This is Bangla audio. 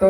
তো